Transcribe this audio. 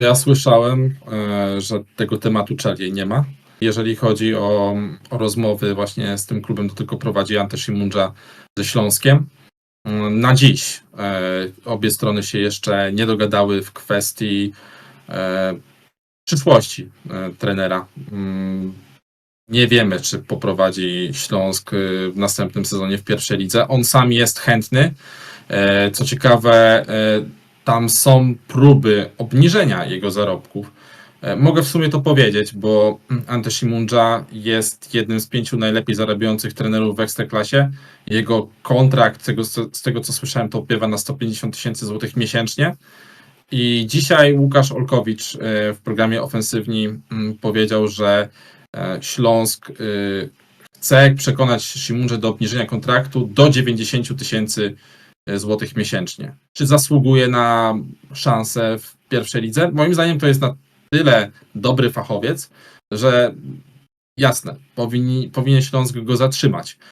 Ja słyszałem, e, że tego tematu Charlie nie ma. Jeżeli chodzi o, o rozmowy właśnie z tym klubem, to tylko prowadzi Ante Shimundża ze Śląskiem. Mm, Na dziś e, obie strony się jeszcze nie dogadały w kwestii e, przyszłości trenera. Mm, Nie wiemy, czy poprowadzi Śląsk w następnym sezonie w pierwszej lidze. On sam jest chętny. Co ciekawe, tam są próby obniżenia jego zarobków. E, Mogę w sumie to powiedzieć, bo Ante Shimundża jest jednym z pięciu najlepiej zarabiających trenerów w Ekstraklasie. Jego kontrakt, z tego, z tego co słyszałem, to opiewa na 150 tysięcy złotych miesięcznie. I dzisiaj Łukasz Olkowicz e, w programie Ofensywni mm, powiedział, że e, Śląsk y, chce przekonać Shimundżę do obniżenia kontraktu do 90 tysięcy złotych miesięcznie. Czy zasługuje na szansę w pierwszej lidze? Moim zdaniem to jest na tyle dobry fachowiec, że jasne, powinni, powinien Śląsk go zatrzymać.